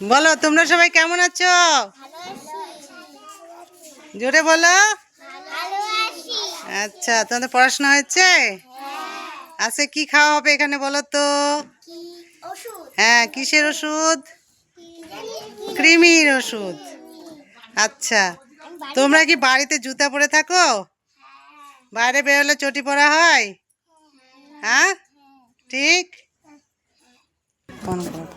বলো, তোমরা সবাই কেমন আছো? জোরে বলো। আচ্ছা তোমাদের পড়াশোনা হয়েছে? আজকে কি খাওয়া হবে এখানে বলো তো? হ্যাঁ কিসের ওষুধ? কৃমির ওষুধ। আচ্ছা তোমরা কি বাড়িতে জুতা পরে থাকো? বাইরে বেরোলে চটি পরা হয়? হ্যাঁ ঠিক? কোন কথা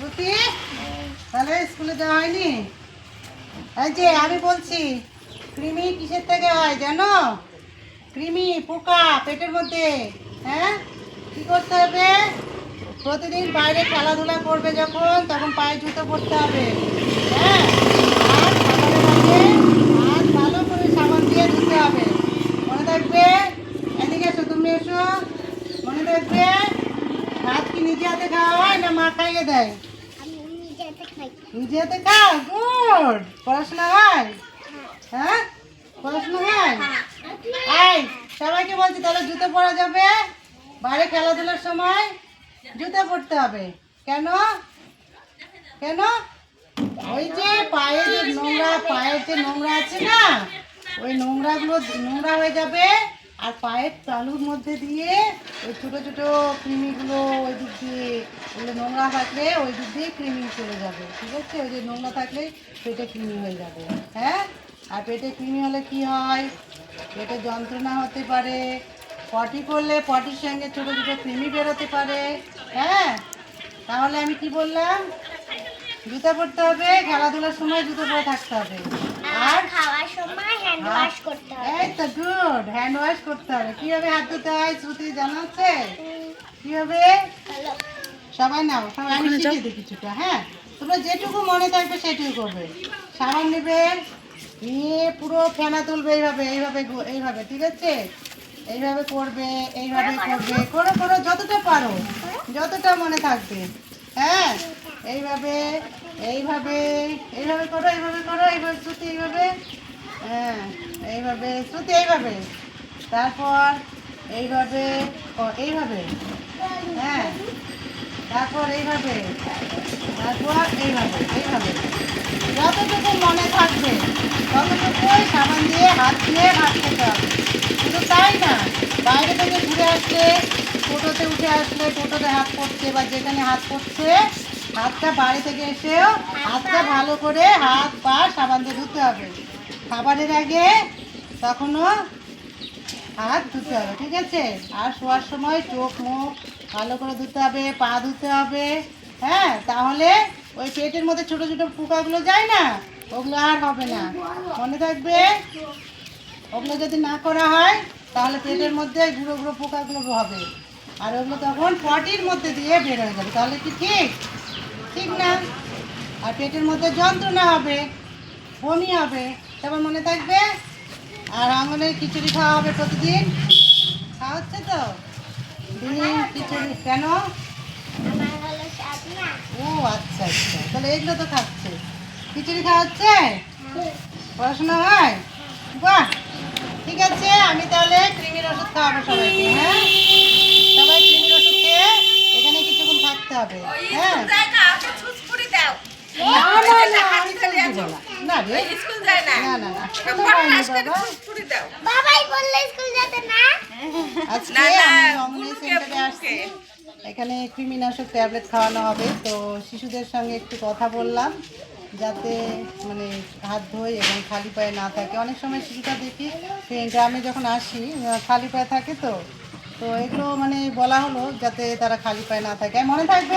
শ্রুতি, তাহলে স্কুলে যাওয়া হয়নি? এই যে, আমি বলছি, কৃমি কিসের থেকে হয় জানো? কৃমি পোকা পেটের মধ্যে হ্যাঁ? কি করতে হবে? প্রতিদিন বাইরে খেলাধুলা করবে যখন, তখন পায়ে জুতো পরতে হবে হ্যাঁ? আর ভালো করে সাবান দিয়ে ধুতে হবে। মনে থাকবে? এদিকে এসো, তুমি এসো। মনে থাকবে? ভাত কি নিজে হাতে খাওয়া হয় না মা খাইয়ে দেয়? নিজে হাতে খাও, গুড। পড়াশোনা হয়? হ্যাঁ? পড়াশোনা হয়? এই সবাইকে বলছি, তাহলে জুতো পরা যাবে। বাইরে খেলাধুলার সময় জুতো পরতে হবে। কেন? কেন? ওই যে পায়ে যে নোংরা, পায়ের যে নোংরা আছে না, ওই নোংরাগুলো নোংরা হয়ে যাবে। আর পায়ের তালুর মধ্যে দিয়ে ওই ছোটো ছোটো কৃমিগুলো ওই দিক দিয়ে, ওগুলো নোংরা থাকলে ওই দিক দিয়ে কৃমি চলে যাবে, ঠিক আছে? ওই যে নোংরা থাকলে পেটে কৃমি হয়ে যাবে হ্যাঁ? আর পেটে কৃমি হলে কি হয়? পেটে যন্ত্রণা হতে পারে, পটি করলে পটির সঙ্গে ছোটো ছোটো কৃমি বেরোতে পারে হ্যাঁ? তাহলে আমি কি বললাম? জুতো পরতে হবে, খেলাধুলার সময় জুতো পরে থাকতে হবে। আর খাওয়ার সময় হ্যান্ড ওয়াশ করতে হবে। এই তো গুড হ্যান্ড ওয়াশ করতে হবে। কীভাবে হাত ধুতে হয় শ্রুতি জানা আছে কীভাবে সবাই নাও সবাই আমি শিখিয়ে দিই কিছুটা হ্যাঁ। তোমরা যেটুকু মনে থাকবে সেটুকু করবে। সাবান নেবে নিয়ে পুরো ফেনা তুলবে এইভাবে এইভাবে এইভাবে ঠিক আছে? এইভাবে করবে এইভাবে করবে করো করো যতটা পারো যতটা মনে থাকবে হ্যাঁ? এইভাবে এইভাবে এইভাবে করো এইভাবে করো, এইভাবে শ্রুতি এইভাবে। হ্যাঁ এইভাবে, শ্রুতি এইভাবে। তারপর এইভাবে এইভাবে। হ্যাঁ তারপর এইভাবে তারপর এইভাবে এইভাবে। যতটুকু মনে থাকবে, ততটুকুই সাবান দিয়ে হাত দিয়ে ভাত খেতে হবে। শুধু তাই না, বাইরে থেকে ঘুরে আসলে, টোটোতে উঠে আসলে, টোটোতে হাত পড়ছে বা যেখানে হাত পড়ছে হাতটা বাড়ি থেকে এসেও হাতটা ভালো করে হাত পা সাবান দিয়ে ধুতে হবে। খাবারের আগে তখনও হাত ধুতে হবে, ঠিক আছে? আর শোয়ার সময় চোখ, মুখ ভালো করে ধুতে হবে, পা ধুতে হবে হ্যাঁ? তাহলে ওই পেটের মধ্যে ছোট ছোট পোকাগুলো যায় না? ওগুলো আর হবে না। মনে থাকবে? ওগুলো যদি না করা হয়, তাহলে পেটের মধ্যে গুঁড়ো গুঁড়ো পোকাগুলো হবে। আর ওগুলো তখন পটির মধ্যে দিয়ে বের হয়ে যাবে। তাহলে কি ঠিক? ঠিক না? আর পেটের মধ্যে যন্ত্রণা হবে, বমি হবে তারপর মনে থাকবে? আর আঙুলের খিচুড়ি খাওয়া হবে প্রতিদিন? খাওয়া হচ্ছে তো খিচুড়ি, কেন? ও আচ্ছা আচ্ছা। তাহলে এগুলো তো খাচ্ছে। খিচুড়ি খাওয়া হচ্ছে পড়াশোনা হয়? বাহ! ঠিক আছে, আমি তাহলে কৃমির ওষুধ খাওয়াবো সবাইকে হ্যাঁ? সবাই কৃমির ওষুধ খেয়ে এখানে কিছুক্ষণ থাকতে হবে হ্যাঁ? এখানে কৃমিনাশক ট্যাবলেট খাওয়ানো হবে তো শিশুদের সঙ্গে একটু কথা বললাম যাতে মানে হাত ধোয় এবং খালি পায়ে না থাকে অনেক সময় শিশুটা দেখি গ্রামে যখন আসি খালি পায়ে থাকে তো তো এগুলো মানে বলা হলো যাতে তারা খালি পায়ে না। থাকে মনে থাকবে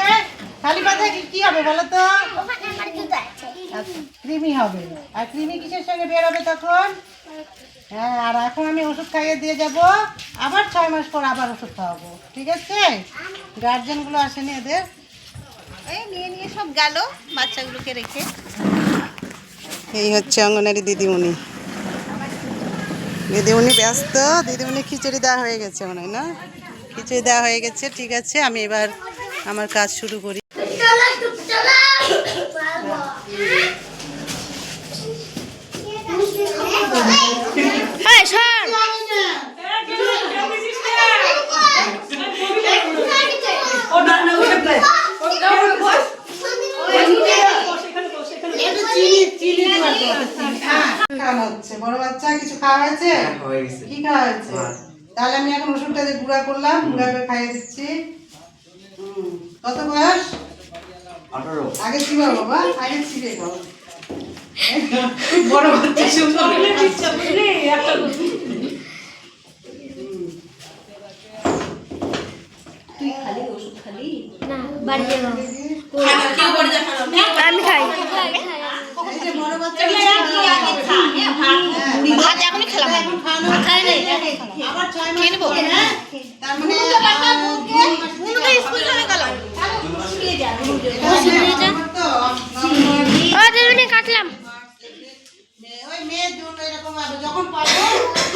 খালি থাকলে কী হবে বলো তো? ওখানে আমার জুতো আছে আচ্ছা কৃমি হবে। আর কৃমি কিসের সঙ্গে বের হবে তখন? হ্যাঁ আর এখন আমি ওষুধ খাইয়ে দিয়ে যাব। আবার ছয় মাস পর আবার ওষুধ খাওয়াবো। ঠিক আছে? গার্জেনগুলো আসেনি এদের? এই নিয়ে নিয়ে সব গেল বাচ্চাগুলোকে রেখে। এই হচ্ছে অঙ্গনারী দিদিমণি। দিদিমণি ব্যস্ত। দিদিমণি খিচুড়ি দেওয়া হয়ে গেছে মনে হয় না? খিচুড়ি দেওয়া হয়ে গেছে ঠিক আছে। আমি এবার আমার কাজ শুরু করি। বড় বাচ্চা কিছু খাওয়া হয়েছে? হ্যাঁ, কি খাওয়া হয়েছে? হ্যাঁ। তাহলে আমি এখন ওষুধটা যে গুঁড়া করলাম গুঁড়া করে খাইয়ে দিচ্ছি। কত বয়স? আঠারো। আগে চিবা বাবা? আগে চিবে খাও বড় বাচ্চা শুধু না। আমি খাই। এই যে বড় বাচ্চা ভাত এখনই খেলাম খাই নাই পরে, হ্যাঁ? তার মানে স্কুল যখন পাবো?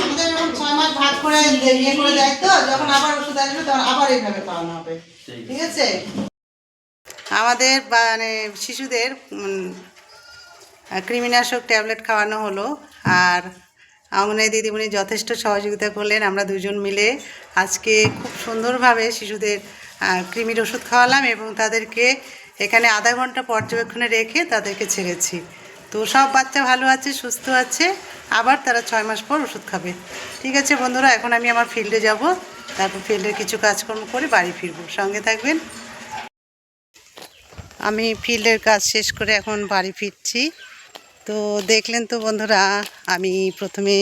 আমাদের এরকম ছয় মাস ভাগ করে ইয়ে করে দেয় তো যখন আবার ওষুধ আসবে তখন আবার এইভাবে খাওয়ানো হবে। ঠিক আছে? আমাদের মানে শিশুদের কৃমিনাশক ট্যাবলেট খাওয়ানো হলো আর অঙ্গনায় দিদিমণি যথেষ্ট সহযোগিতা করলেন। আমরা দুজন মিলে আজকে খুব সুন্দরভাবে শিশুদের কৃমির ওষুধ খাওয়ালাম এবং তাদেরকে এখানে আধা ঘণ্টা পর্যবেক্ষণে রেখে তাদেরকে ছেড়েছি। তো সব বাচ্চা ভালো আছে সুস্থ আছে। আবার তারা ছয় মাস পর ওষুধ খাবে। ঠিক আছে বন্ধুরা, এখন আমি আমার ফিল্ডে যাব। তারপর ফিল্ডের কিছু কাজকর্ম করে বাড়ি ফিরবো। সঙ্গে থাকবেন। আমি ফিল্ডের কাজ শেষ করে এখন বাড়ি ফিরছি। তো দেখলেন তো বন্ধুরা, আমি প্রথমে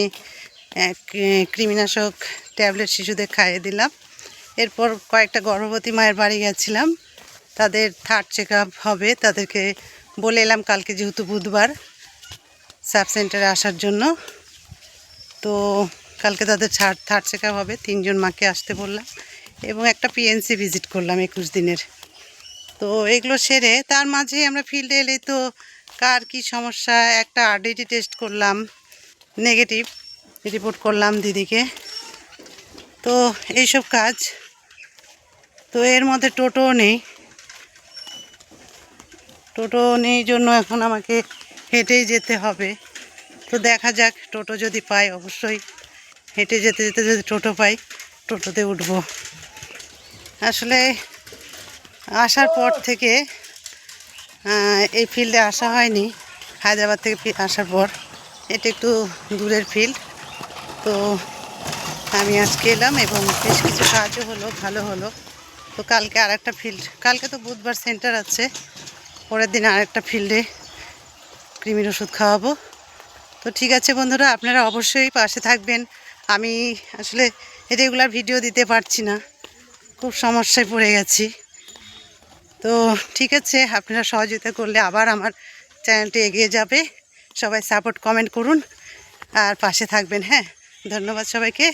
কৃমিনাশক ট্যাবলেট শিশুদের খাইয়ে দিলাম। এরপর কয়েকটা গর্ভবতী মায়ের বাড়ি গেছিলাম। তাদের থার্ড চেক হবে। তাদেরকে বলে এলাম কালকে যেহেতু বুধবার। সাব সেন্টারে আসার জন্য। তো কালকে তাদের থার্ড থার্ড চেক হবে, তিনজন মাকে আসতে বললাম এবং একটা পিএনসি ভিজিট করলাম একুশ দিনের। তো এগুলো সেরে তার মাঝে আমরা ফিল্ডে এলে তো কার কি সমস্যা, একটা আরডিটি টেস্ট করলাম নেগেটিভ রিপোর্ট করলাম দিদিকে। তো এইসব কাজ, তো এর মধ্যে টোটোও নেই। টোটো নেই জন্য এখন আমাকে হেঁটেই যেতে হবে। তো দেখা যাক, টোটো যদি পাই, অবশ্যই হেঁটে যেতে যেতে যদি টোটো পাই, টোটোতে উঠবো। আসলে আসার পর থেকে এই ফিল্ডে আসা হয়নি। হায়দ্রাবাদ থেকে আসার পর। এটা একটু দূরের ফিল্ড। তো আমি আজকে এলাম এবং বেশ কিছু কাজও হলো, ভালো হলো। তো কালকে আর একটা ফিল্ড, কালকে তো বুধবার সেন্টার আছে। পরের দিন আর একটা ফিল্ডে কৃমির ওষুধ খাওয়াবো। তো ঠিক আছে বন্ধুরা, আপনারা অবশ্যই পাশে থাকবেন। আমি আসলে রেগুলার ভিডিও দিতে পারছি না। খুব সমস্যায় পড়ে গেছি। তো ঠিক আছে, আপনারা সহযোগিতা করলে আবার আমার চ্যানেলটি এগিয়ে যাবে। সবাই সাপোর্ট, কমেন্ট করুন। আর পাশে থাকবেন হ্যাঁ। ধন্যবাদ সবাইকে।